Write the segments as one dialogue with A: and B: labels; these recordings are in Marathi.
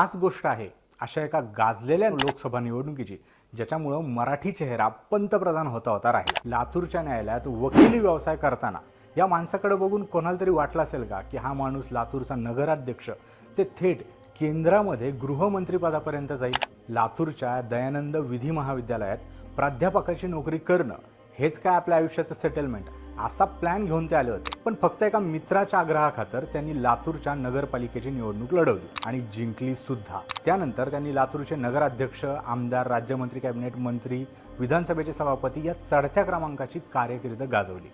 A: आज गोष्ट आहे अशा एका गाजलेल्या लोकसभा निवडणुकीची ज्याच्यामुळं मराठी चेहरा पंतप्रधान होता होता राहील. लातूरच्या न्यायालयात वकिली व्यवसाय करताना या माणसाकडे बघून कोणाला तरी वाटलं असेल का की हा माणूस लातूरचा नगराध्यक्ष ते थेट केंद्रामध्ये गृहमंत्रीपदापर्यंत जाईल? लातूरच्या दयानंद विधी महाविद्यालयात प्राध्यापकाची नोकरी करणं हेच काय आपल्या आयुष्याचं सेटलमेंट असा प्लॅन घेऊन ते आले होते. पण फक्त एका मित्राच्या आग्रहाखातर त्यांनी लातूरच्या नगरपालिकेची निवडणूक लढवली आणि जिंकली सुद्धा. त्यानंतर त्यांनी लातूरचे नगराध्यक्ष आमदार राज्यमंत्री कॅबिनेट मंत्री विधानसभेचे सभापती या चढत्या क्रमांकाची कार्यकिर्द गाजवली.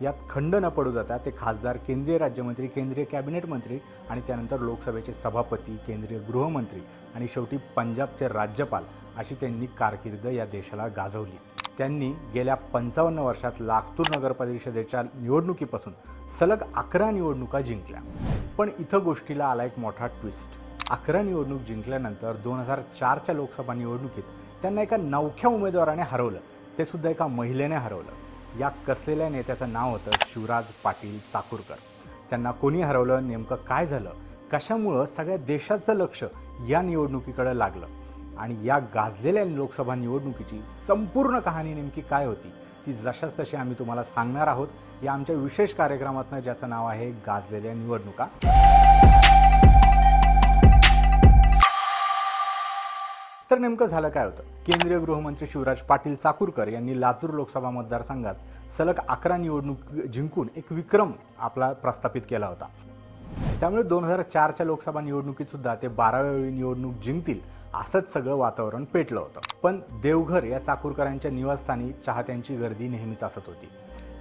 A: यात खंड न पडू जाता ते खासदार केंद्रीय राज्यमंत्री केंद्रीय कॅबिनेट मंत्री आणि त्यानंतर लोकसभेचे सभापती केंद्रीय गृहमंत्री आणि शेवटी पंजाबचे राज्यपाल अशी त्यांनी कारकीर्द या देशाला गाजवली. त्यांनी गेल्या पंचावन्न वर्षात लातूर नगर परिषदेच्या निवडणुकीपासून सलग अकरा निवडणुका जिंकल्या. पण इथं गोष्टीला आला एक मोठा ट्विस्ट अकरा निवडणूक जिंकल्यानंतर दोन हजार चारच्या लोकसभा निवडणुकीत त्यांना एका नवख्या उमेदवाराने हरवलं. ते सुद्धा एका महिलेने हरवलं. या कसलेल्या नेत्याचं नाव होतं शिवराज पाटील चाकूरकर. त्यांना कोणी हरवलं नेमकं काय झालं कशामुळं सगळ्या देशाचं लक्ष या निवडणुकीकडे लागलं? आणि या गाजलेल्या लोकसभा निवडणुकीची संपूर्ण कहाणी नेमकी काय होती ती जशाच तशी आम्ही तुम्हाला सांगणार आहोत. या आमच्या विशेष कार्यक्रमातनं ज्याचं नाव आहे गाजलेल्या निवडणुका. तर नेमकं झालं काय होतं? केंद्रीय गृहमंत्री शिवराज पाटील चाकूरकर यांनी लातूर लोकसभा मतदारसंघात सलग अकरा निवडणूक जिंकून एक विक्रम आपला प्रस्थापित केला होता. त्यामुळे दोन हजार चारच्या लोकसभा निवडणुकीत सुद्धा ते बाराव्या वेळी निवडणूक जिंकतील असंच सगळं वातावरण पेटलं होतं. पण देवघर या चाकूरकरांच्या निवासस्थानी चाहत्यांची गर्दी नेहमीच असत होती.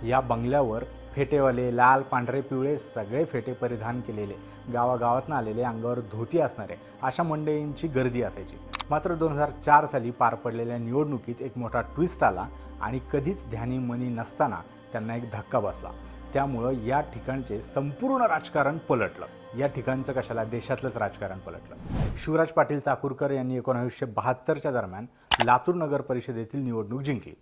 A: या बंगल्यावर फेटेवाले लाल पांढरे पिवळे सगळे फेटे परिधान केलेले गावागावातनं आलेले अंगावर धोती असणारे अशा मंडळींची गर्दी असायची. मात्र दोन हजार चार साली पार पडलेल्या निवडणुकीत एक मोठा ट्विस्ट आला आणि कधीच ध्यानी मनी नसताना त्यांना एक धक्का बसला. त्यामुळं या ठिकाणचे संपूर्ण राजकारण पलटलं. या ठिकाणचं कशाला? देशातलंच राजकारण पलटलं. शिवराज पाटील चाकूरकर यांनी एकोणावीसशे बहात्तरच्या दरम्यान लातूर नगर परिषदेतील निवडणूक जिंकली.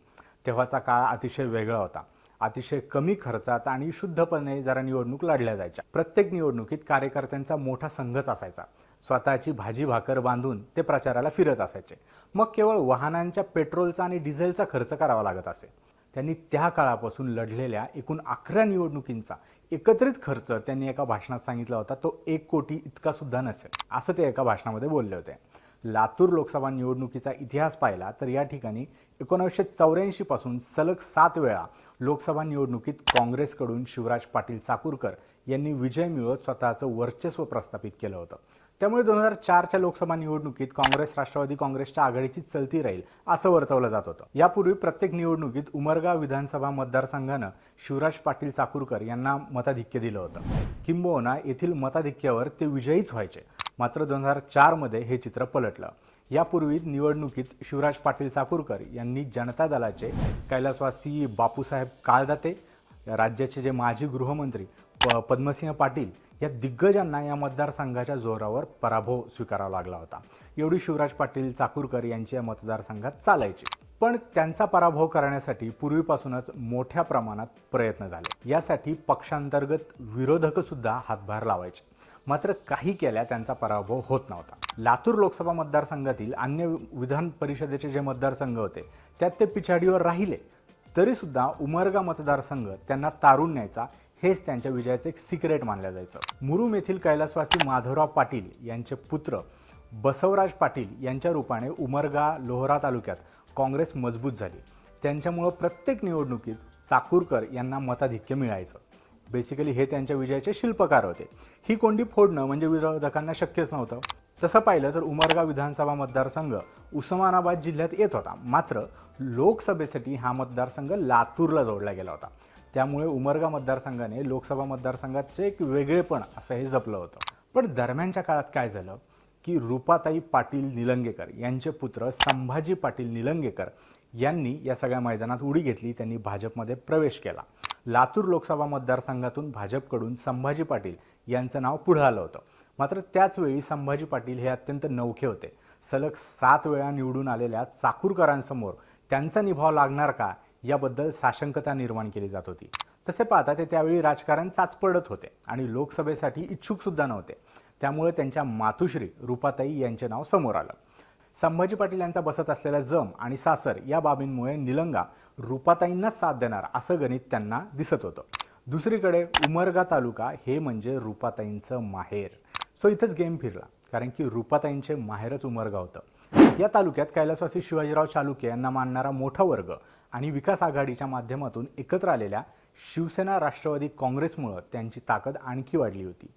A: तेव्हाचा काळ अतिशय वेगळा होता. अतिशय कमी खर्चात आणि शुद्धपणे जरा निवडणूक लढल्या जायच्या. प्रत्येक निवडणुकीत कार्यकर्त्यांचा मोठा संघच असायचा. स्वतःची भाजी भाकर बांधून ते प्रचाराला फिरत असायचे. मग केवळ वाहनांच्या पेट्रोलचा आणि डिझेलचा खर्च करावा लागत असे. त्यांनी त्या काळापासून लढलेल्या एकूण अकरा निवडणुकींचा एकत्रित खर्च त्यांनी एका भाषणात सांगितला होता. तो एक कोटी इतका सुद्धा नसेल असं ते एका भाषणामध्ये बोलले होते. लातूर लोकसभा निवडणुकीचा इतिहास पाहिला तर या ठिकाणी एकोणीसशे चौऱ्याऐंशी पासून सलग सात वेळा लोकसभा निवडणुकीत काँग्रेसकडून शिवराज पाटील चाकूरकर यांनी विजय मिळवत स्वतःचं वर्चस्व प्रस्थापित केलं होतं. त्यामुळे दोन हजार चारच्या लोकसभा निवडणुकीत काँग्रेस राष्ट्रवादी काँग्रेसच्या आघाडीची चलती राहील असं वर्तवलं जात होतं. यापूर्वी प्रत्येक निवडणुकीत उमरगाव विधानसभा मतदारसंघानं शिवराज पाटील चाकूरकर यांना मताधिक्य दिलं होतं. किंबहुना येथील मताधिक्यावर ते विजयीच व्हायचे. मात्र दोन हजार चारमध्ये हे चित्र पलटलं. यापूर्वी निवडणुकीत शिवराज पाटील चाकूरकर यांनी जनता दलाचे कैलासवासी बापूसाहेब काळदाते राज्याचे जे माजी गृहमंत्री प पद्मसिंह पाटील या दिग्गजांना या मतदारसंघाच्या जोरावर पराभव स्वीकारावा लागला होता. एवढी शिवराज पाटील चाकूरकर यांची या मतदारसंघात चालायची. पण त्यांचा पराभव करण्यासाठी पूर्वीपासूनच मोठ्या प्रमाणात प्रयत्न झाले. यासाठी पक्षांतर्गत विरोधकसुद्धा हातभार लावायचे. मात्र काही केल्या त्यांचा पराभव होत नव्हता. लातूर लोकसभा मतदारसंघातील अन्य विधान परिषदेचे जे मतदारसंघ होते त्यात ते पिछाडीवर राहिले. तरीसुद्धा उमरगा मतदारसंघ त्यांना तारून न्यायचा हेच त्यांच्या विजयाचं एक सिक्रेट मानलं जायचं. मुरुम येथील कैलासवासी माधवराव पाटील यांचे पुत्र बसवराज पाटील यांच्या रूपाने उमरगा लोहरा तालुक्यात काँग्रेस मजबूत झाली. त्यांच्यामुळं प्रत्येक निवडणुकीत चाकूरकर यांना मताधिक्य मिळायचं. बेसिकली हे त्यांच्या विजयाचे शिल्पकार होते. ही कोंडी फोडणं म्हणजे विरोधकांना शक्यच नव्हतं. तसं पाहिलं तर उमरगा विधानसभा मतदारसंघ उस्मानाबाद जिल्ह्यात येत होता. मात्र लोकसभेसाठी हा मतदारसंघ लातूरला जोडला गेला होता. त्यामुळे उमरगा मतदारसंघाने लोकसभा मतदारसंघाचे एक वेगळेपण असं हे जपलं होतं. पण दरम्यानच्या काळात काय झालं? की रुपाताई पाटील निलंगेकर यांचे पुत्र संभाजी पाटील निलंगेकर यांनी या सगळ्या मैदानात उडी घेतली त्यांनी भाजपमध्ये प्रवेश केला. लातूर लोकसभा मतदारसंघातून भाजपकडून संभाजी पाटील यांचं नाव पुढं आलं होतं. मात्र त्याचवेळी संभाजी पाटील हे अत्यंत नवखे होते. सलग सात वेळा निवडून आलेल्या चाकूरकरांसमोर त्यांचा निभाव लागणार का? याबद्दल साशंकता निर्माण केली जात होती. तसे पाहता ते त्यावेळी राजकारण चाचपडत होते आणि लोकसभेसाठी इच्छुक सुद्धा नव्हते. त्यामुळे त्यांच्या मातुश्री रुपाताई यांचे नाव समोर आलं. संभाजी पाटील यांचा बसत असलेला जम आणि सासर या बाबींमुळे निलंगा रुपाताईंनाच साथ देणार असं गणित त्यांना दिसत होतं. दुसरीकडे उमरगा तालुका हे म्हणजे रुपाताईंचं माहेर. सो इथंच गेम फिरला. कारण की रुपाताईंचे माहेरच उमरगा होतं. या तालुक्यात कैलासवासी शिवाजीराव चालुके यांना मानणारा मोठा वर्ग आणि विकास आघाडीच्या माध्यमातून एकत्र आलेल्या शिवसेना राष्ट्रवादी काँग्रेसमुळं त्यांची ताकद आणखी वाढली होती.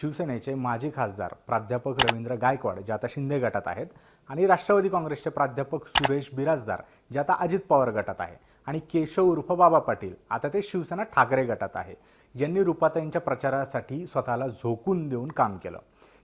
A: शिवसेनेचे माजी खासदार प्राध्यापक रवींद्र गायकवाड जे आता शिंदे गटात आहेत आणि राष्ट्रवादी काँग्रेसचे प्राध्यापक सुरेश बिराजदार जे आता अजित पवार गटात आहे आणि केशव उर्फ बाबा पाटील आता ते शिवसेना ठाकरे गटात आहे. यांनी रुपाताईंच्या प्रचारासाठी स्वतःला झोकून देऊन काम केलं.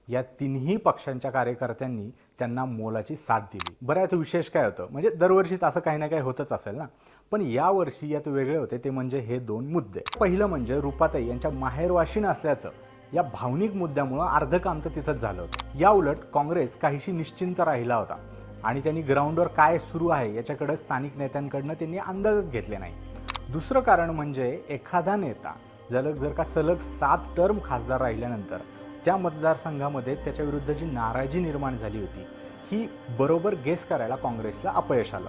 A: या तिन्ही पक्षांच्या कार्यकर्त्यांनी त्यांना मोलाची साथ दिली. बऱ्याच विशेष काय होतं? म्हणजे दरवर्षीच असं काही ना काही होतच असेल ना? पण यावर्षी यात वेगळे होते ते म्हणजे हे दोन मुद्दे. पहिलं म्हणजे रुपाताई यांच्या माहेरवाशीन असल्याचं या भावनिक मुद्द्यामुळं अर्ध काम तर तिथंच झालं होतं. या उलट काँग्रेस काहीशी निश्चिंत राहिला होता आणि त्यांनी ग्राउंडवर काय सुरू आहे याच्याकडे स्थानिक नेत्यांकडनं त्यांनी अंदाजच घेतले नाही. दुसरं कारण म्हणजे एखादा नेता जलग जर का सलग सात टर्म खासदार राहिल्यानंतर त्या मतदारसंघामध्ये त्याच्या विरुद्ध जी नाराजी निर्माण झाली होती ही बरोबर गेस करायला काँग्रेसला अपयश आलं.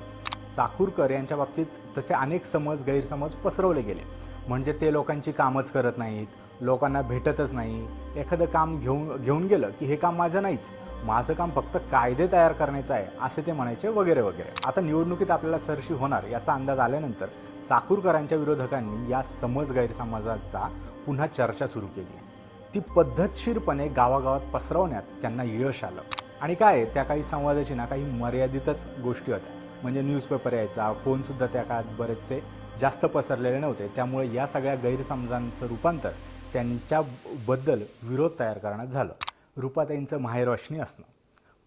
A: चाकूरकर यांच्या बाबतीत तसे अनेक समज गैरसमज पसरवले गेले. म्हणजे ते लोकांची कामच करत नाहीत लोकांना भेटतच नाही. एखादं काम घेऊन घेऊन गेलं की हे काम माझं नाहीच. माझं काम फक्त कायदे तयार करण्याचं आहे असे ते म्हणायचे वगैरे वगैरे. आता निवडणुकीत आपल्याला सरशी होणार याचा अंदाज आल्यानंतर चाकूरकरांच्या विरोधकांनी या समज गैरसमजाचा पुन्हा चर्चा सुरू केली. ती पद्धतशीरपणे गावागावात पसरवण्यात त्यांना यश आलं. आणि काय आहे, त्या काही संवादाची ना काही मर्यादितच गोष्टी होत्या. म्हणजे न्यूजपेपर यायचा फोनसुद्धा त्या काळात बरेचसे जास्त पसरलेले नव्हते. त्यामुळे या सगळ्या गैरसमजांचं रूपांतर त्यांच्याबद्दल विरोध तयार करण्यात झालं. रुपाताईंचं माहेरवाशनी असणं.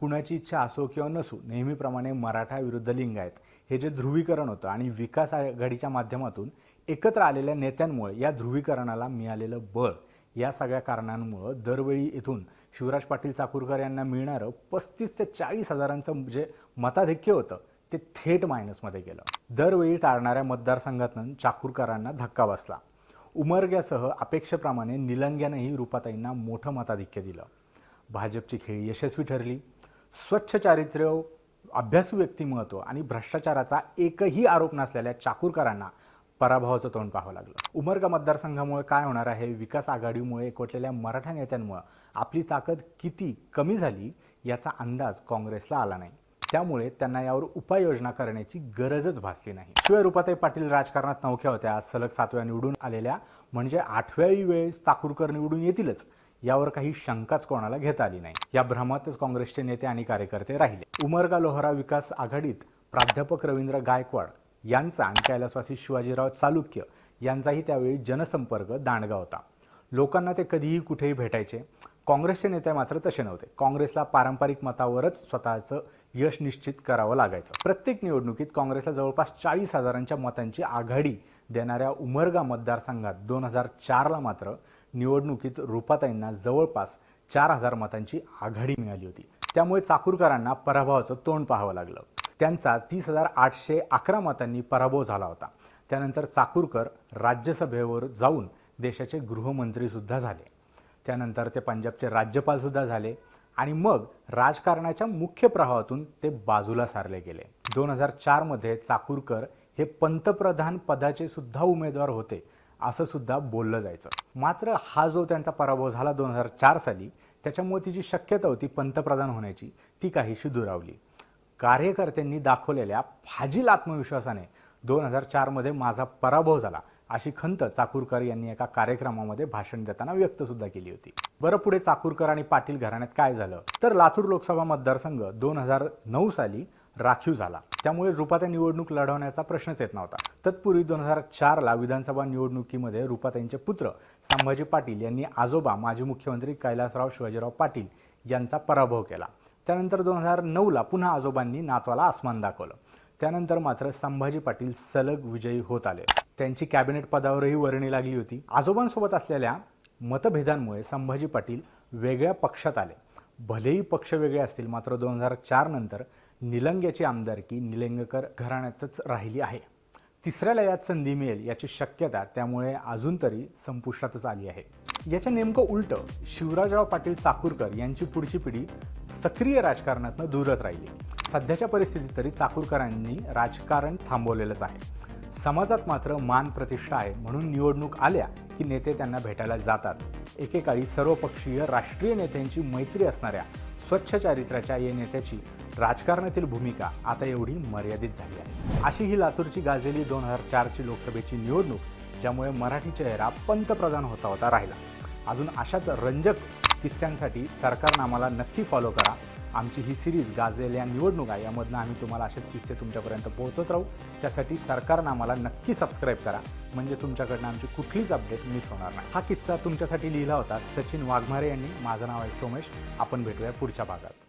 A: कुणाची इच्छा असो किंवा नसो नेहमीप्रमाणे मराठा विरुद्ध लिंगायत हे जे ध्रुवीकरण होतं आणि विकास आघाडीच्या माध्यमातून एकत्र आलेल्या नेत्यांमुळे या ध्रुवीकरणाला मिळालेलं बळ या सगळ्या कारणांमुळं दरवेळी इथून शिवराज पाटील चाकूरकर यांना मिळणारं पस्तीस ते चाळीस हजारांचं जे मताधिक्य होतं ते थेट मायनसमध्ये गेलं. दरवेळी टाळणाऱ्या मतदारसंघातून चाकूरकरांना धक्का बसला. उमरग्यासह अपेक्षेप्रमाणे निलंग्यानंही रुपाताईंना मोठं मताधिक्य दिलं. भाजपची खेळी यशस्वी ठरली. स्वच्छ चारित्र्य अभ्यासू व्यक्तिमत्व आणि भ्रष्टाचाराचा एकही आरोप नसलेल्या चाकूरकरांना पराभवाचं तोंड पाहावं लागलं. उमरगा मतदारसंघामुळे काय होणार आहे? विकास आघाडीमुळे एकवटलेल्या मराठा नेत्यांमुळे आपली ताकद किती कमी झाली याचा अंदाज काँग्रेसला आला नाही. त्यामुळे त्यांना यावर उपाययोजना करण्याची गरजच भासली नाही. शिवाय रुपाताई पाटील राजकारणात नवख्या होत्या. सलग सातव्या निवडून आलेल्या म्हणजे आठव्याही वेळेस चाकूरकर निवडून येतीलच यावर काही शंकाच कोणाला घेता आली नाही. या भ्रमातच काँग्रेसचे नेते आणि कार्यकर्ते राहिले. उमरगा लोहरा विकास आघाडीत प्राध्यापक रवींद्र गायकवाड यांचा आणि कैलासवासी शिवाजीराव चालुक्य यांचाही त्यावेळी जनसंपर्क दांडगा होता. लोकांना ते कधीही कुठेही भेटायचे. काँग्रेसचे नेते मात्र तसे नव्हते. काँग्रेसला पारंपरिक मतावरच स्वतःचं यश निश्चित करावं लागायचं. प्रत्येक निवडणुकीत काँग्रेसला जवळपास चाळीस हजारांच्या मतांची आघाडी देणाऱ्या उमरगा मतदारसंघात दोन हजार चारला मात्र निवडणुकीत रुपाताईंना जवळपास चार हजार मतांची आघाडी मिळाली होती. त्यामुळे चाकूरकरांना पराभवाचं तोंड पाहावं लागलं. त्यांचा तीस हजार आठशे अकरा मतांनी पराभव झाला होता. त्यानंतर चाकूरकर राज्यसभेवर जाऊन देशाचे गृहमंत्रीसुद्धा झाले. त्यानंतर ते पंजाबचे राज्यपालसुद्धा झाले आणि मग राजकारणाच्या मुख्य प्रवाहातून ते बाजूला सारले गेले. दोन हजार चारमध्ये चाकूरकर हे पंतप्रधान पदाचे सुद्धा उमेदवार होते असं सुद्धा बोललं जायचं. मात्र हा जो त्यांचा पराभव झाला दोन हजार चार साली त्याच्यामुळे ती जी शक्यता होती पंतप्रधान होण्याची ती काहीशी दुरावली. कार्यकर्त्यांनी दाखवलेल्या फाजील आत्मविश्वासाने दोन हजार चारमध्ये माझा पराभव झाला अशी खंत चाकूरकर यांनी एका कार्यक्रमामध्ये भाषण देताना व्यक्त सुद्धा केली होती. बरं पुढे चाकूरकर आणि पाटील घराण्यात काय झालं? तर लातूर लोकसभा मतदारसंघ दोन हजार नऊ साली राखीव झाला. त्यामुळे रुपाताई निवडणूक लढवण्याचा प्रश्नच येत नव्हता. तत्पूर्वी दोन हजार चारला विधानसभा निवडणुकीमध्ये रुपाताईंचे पुत्र संभाजी पाटील यांनी आजोबा माजी मुख्यमंत्री कैलासराव शिवाजीराव पाटील यांचा पराभव केला. त्यानंतर दोन हजार नऊला पुन्हा आजोबांनी नातवाला आसमान दाखवलं. त्यानंतर मात्र संभाजी पाटील सलग विजयी होत आले. त्यांची कॅबिनेट पदावरही वर्णी लागली होती. आजोबांसोबत असलेल्या मतभेदांमुळे संभाजी पाटील वेगळ्या पक्षात आले. भलेही पक्ष वेगळे असतील मात्र दोन हजार चार नंतर निलंग्याची आमदारकी निलंगकर घराण्यातच राहिली आहे. तिसऱ्या लयात संधी मिळेल याची शक्यता त्यामुळे अजून तरी संपुष्टातच आली आहे. याच्या नेमकं उलटं शिवराजराव पाटील चाकूरकर यांची पुढची पिढी सक्रिय राजकारणातनं दूरच राहिली. सध्याच्या परिस्थितीत तरी चाकूरकरांनी राजकारण थांबवलेलंच आहे. समाजात मात्र मान प्रतिष्ठा आहे म्हणून निवडणूक आल्या की नेते त्यांना भेटायला जातात. एकेकाळी सर्वपक्षीय राष्ट्रीय नेत्यांची मैत्री असणाऱ्या स्वच्छ चारित्र्याच्या या नेत्याची राजकारणातील भूमिका आता एवढी मर्यादित झाली आहे. अशी ही लातूरची गाजलेली दोन हजार चारची लोकसभेची निवडणूक ज्यामुळे मराठी चेहरा पंतप्रधान होता होता राहिला. अजून अशाच रंजक किस्स्यांसाठी सरकारनं आम्हाला नक्की फॉलो करा. आमची ही सिरीज गाजलेल्या निवडणुका यामधनं आम्ही तुम्हाला असेच किस्से तुमच्यापर्यंत पोहोचत राहू. त्यासाठी सरकारनं आम्हाला नक्की सबस्क्राईब करा. म्हणजे तुमच्याकडनं आमची कुठलीच अपडेट मिस होणार नाही. हा किस्सा तुमच्यासाठी लिहिला होता सचिन वाघमारे यांनी. माझं नाव आहे सोमेश. आपण भेटूया पुढच्या भागात.